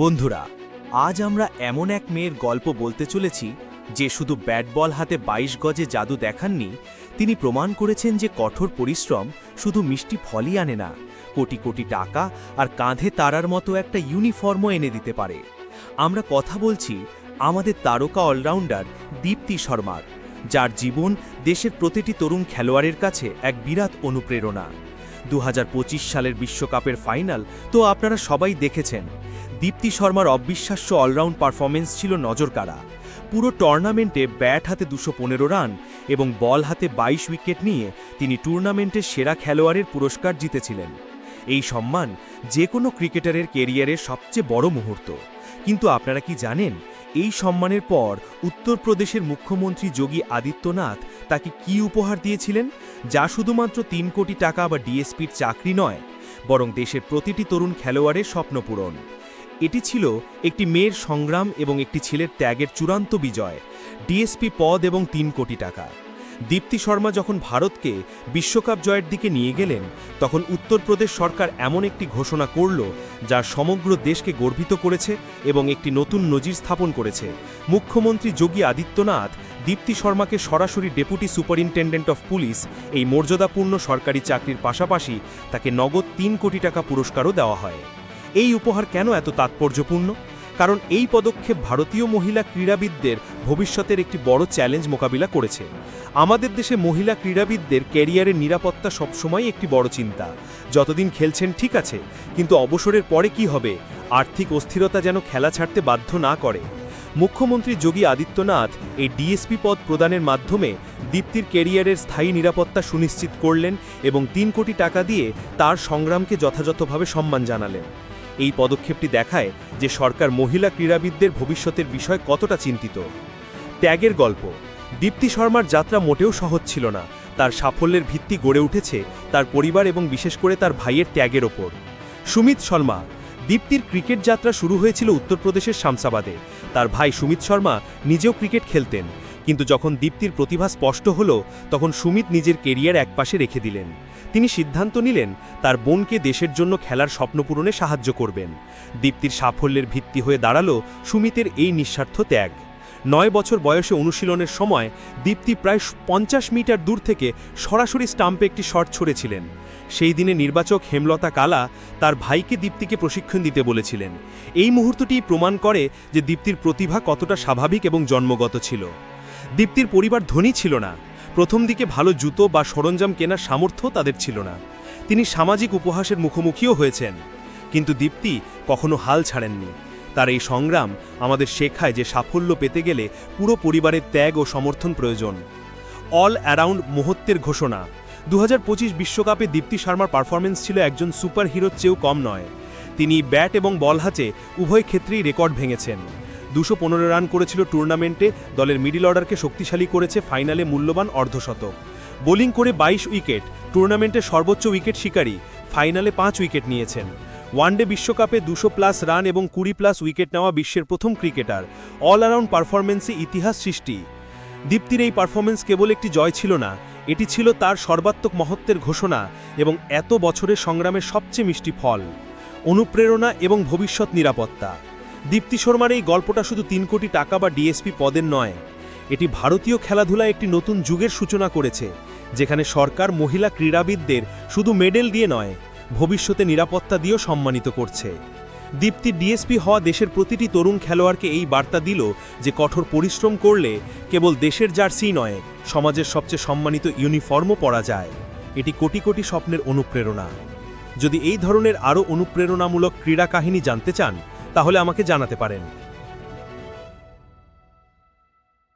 বন্ধুরা, আজ আমরা এমন এক মেয়ের গল্প বলতে চলেছি যে শুধু ব্যাট বল হাতে ২২ গজে জাদু দেখাননি, তিনি প্রমাণ করেছেন যে কঠোর পরিশ্রম শুধু মিষ্টি ফলই আনে না, কোটি কোটি টাকা আর কাঁধে তারার মতো একটা ইউনিফর্মও এনে দিতে পারে। আমরা কথা বলছি আমাদের তারকা অলরাউন্ডার দীপ্তি শর্মার, যার জীবন দেশের প্রতিটি তরুণ খেলোয়াড়ের কাছে এক বিরাট অনুপ্রেরণা। দু হাজার পঁচিশ সালের বিশ্বকাপের ফাইনাল তো আপনারা সবাই দেখেছেন দীপ্তি শর্মার অবিশ্বাস্য অলরাউন্ড পারফরমেন্স ছিল নজরকাড়া। পুরো টুর্নামেন্টে ব্যাট হাতে দুশো রান এবং বল হাতে ২২ উইকেট নিয়ে তিনি টুর্নামেন্টের সেরা খেলোয়াড়ের পুরস্কার জিতেছিলেন। এই সম্মান যে কোনো ক্রিকেটারের কেরিয়ারের সবচেয়ে বড় মুহূর্ত। কিন্তু আপনারা কি জানেন, এই সম্মানের পর উত্তরপ্রদেশের মুখ্যমন্ত্রী যোগী আদিত্যনাথ তাকে কি উপহার দিয়েছিলেন? যা শুধুমাত্র তিন কোটি টাকা বা ডিএসপির চাকরি নয়, বরং দেশের প্রতিটি তরুণ খেলোয়াড়ের স্বপ্ন পূরণ। এটি ছিল একটি মেয়ের সংগ্রাম এবং একটি ছেলের ত্যাগের চূড়ান্ত বিজয়, ডিএসপি পদ এবং তিন কোটি টাকা। দীপ্তি শর্মা যখন ভারতকে বিশ্বকাপ জয়ের দিকে নিয়ে গেলেন, তখন উত্তরপ্রদেশ সরকার এমন একটি ঘোষণা করল, যা সমগ্র দেশকে গর্বিত করেছে এবং একটি নতুন নজির স্থাপন করেছে। মুখ্যমন্ত্রী যোগী আদিত্যনাথ দীপ্তি শর্মাকে সরাসরি ডেপুটি সুপারিনটেন্ডেন্ট অফ পুলিশ এই মর্যাদাপূর্ণ সরকারি চাকরির পাশাপাশি তাকে নগদ তিন কোটি টাকা পুরস্কারও দেওয়া হয়। এই উপহার কেন এত তাৎপর্যপূর্ণ? কারণ এই পদক্ষেপ ভারতীয় মহিলা ক্রীড়াবিদদের ভবিষ্যতের একটি বড় চ্যালেঞ্জ মোকাবিলা করেছে। আমাদের দেশে মহিলা ক্রীড়াবিদদের ক্যারিয়ারের নিরাপত্তা সবসময় একটি বড় চিন্তা। যতদিন খেলছেন ঠিক আছে, কিন্তু অবসরের পরে কি হবে? আর্থিক অস্থিরতা যেন খেলা ছাড়তে বাধ্য না করে। মুখ্যমন্ত্রী যোগী আদিত্যনাথ এই ডিএসপি পদ প্রদানের মাধ্যমে দীপ্তির ক্যারিয়ারের স্থায়ী নিরাপত্তা সুনিশ্চিত করলেন এবং তিন কোটি টাকা দিয়ে তার সংগ্রামকে যথাযথভাবে সম্মান জানালেন। এই পদক্ষেপটি দেখায় যে সরকার মহিলা ক্রীড়াবিদদের ভবিষ্যতের বিষয় কতটা চিন্তিত। ত্যাগের গল্প, দীপ্তি শর্মার যাত্রা মোটেও সহজ ছিল না। তার সাফল্যের ভিত্তি গড়ে উঠেছে তার পরিবার এবং বিশেষ করে তার ভাইয়ের ত্যাগের ওপর। সুমিত শর্মা, দীপ্তির ক্রিকেট যাত্রা শুরু হয়েছিল উত্তরপ্রদেশের শামসাবাদে। তার ভাই সুমিত শর্মা নিজেও ক্রিকেট খেলতেন। কিন্তু যখন দীপ্তির প্রতিভা স্পষ্ট হল, তখন সুমিত নিজের কেরিয়ার একপাশে রেখে দিলেন। তিনি সিদ্ধান্ত নিলেন তার বোনকে দেশের জন্য খেলার স্বপ্ন পূরণে সাহায্য করবেন। দীপ্তির সাফল্যের ভিত্তি হয়ে দাঁড়াল সুমিতের এই নিঃস্বার্থ ত্যাগ। নয় বছর বয়সে অনুশীলনের সময় দীপ্তি প্রায় পঞ্চাশ মিটার দূর থেকে সরাসরি স্টাম্পে একটি শট ছড়েছিলেন। সেই দিনে নির্বাচক হেমলতা কালা তার ভাইকে দীপ্তিকে প্রশিক্ষণ দিতে বলেছিলেন। এই মুহূর্তটি প্রমাণ করে যে দীপ্তির প্রতিভা কতটা স্বাভাবিক এবং জন্মগত ছিল। দীপ্তির পরিবার ধনী ছিল না। প্রথম দিকে ভালো জুতো বা সরঞ্জাম কেনার সামর্থ্য তাদের ছিল না। তিনি সামাজিক উপহাসের মুখোমুখিও হয়েছেন। কিন্তু দীপ্তি কখনো হাল ছাড়েননি। তার এই সংগ্রাম আমাদের শেখায় যে সাফল্য পেতে গেলে পুরো পরিবারের ত্যাগ ও সমর্থন প্রয়োজন। অল অ্যারাউন্ড মুহূর্তের ঘোষণা। দু হাজার বিশ্বকাপে দীপ্তি শর্মার পারফরমেন্স ছিল একজন সুপার হিরোর চেয়েও কম নয়। তিনি ব্যাট এবং বল হাতে উভয় ক্ষেত্রেই রেকর্ড ভেঙেছেন। দুশো রান করেছিল টুর্নামেন্টে, দলের মিডিল অর্ডারকে শক্তিশালী করেছে ফাইনালে মূল্যবান অর্ধশতক। বোলিং করে ২২ উইকেট, টুর্নামেন্টের সর্বোচ্চ উইকেট শিকারী ফাইনালে পাঁচ উইকেট নিয়েছেন। ওয়ানডে বিশ্বকাপে দুশো প্লাস রান এবং কুড়ি প্লাস উইকেট নেওয়া বিশ্বের প্রথম ক্রিকেটার। অল অ্যারাউন্ড পারফরমেন্সে ইতিহাস সৃষ্টি। দীপ্তির এই পারফরমেন্স কেবল একটি জয় ছিল না, এটি ছিল তার সর্বাত্মক মহত্বের ঘোষণা এবং এত বছরের সংগ্রামের সবচেয়ে মিষ্টি ফল। অনুপ্রেরণা এবং ভবিষ্যৎ নিরাপত্তা। দীপ্তি শর্মার এই গল্পটা শুধু তিন কোটি টাকা বা ডিএসপি পদের নয়, এটি ভারতীয় খেলাধুলায় একটি নতুন যুগের সূচনা করেছে, যেখানে সরকার মহিলা ক্রীড়াবিদদের শুধু মেডেল দিয়ে নয়, ভবিষ্যতে নিরাপত্তা দিয়েও সম্মানিত করছে। দীপ্তি ডিএসপি হওয়া দেশের প্রতিটি তরুণ খেলোয়াড়কে এই বার্তা দিল যে কঠোর পরিশ্রম করলে কেবল দেশের জার্সি নয়, সমাজের সবচেয়ে সম্মানিত ইউনিফর্মও পরা যায়। এটি কোটি কোটি স্বপ্নের অনুপ্রেরণা। যদি এই ধরনের আরও অনুপ্রেরণামূলক ক্রীড়া কাহিনী জানতে চান তাহলে আমাকে জানাতে পারেন।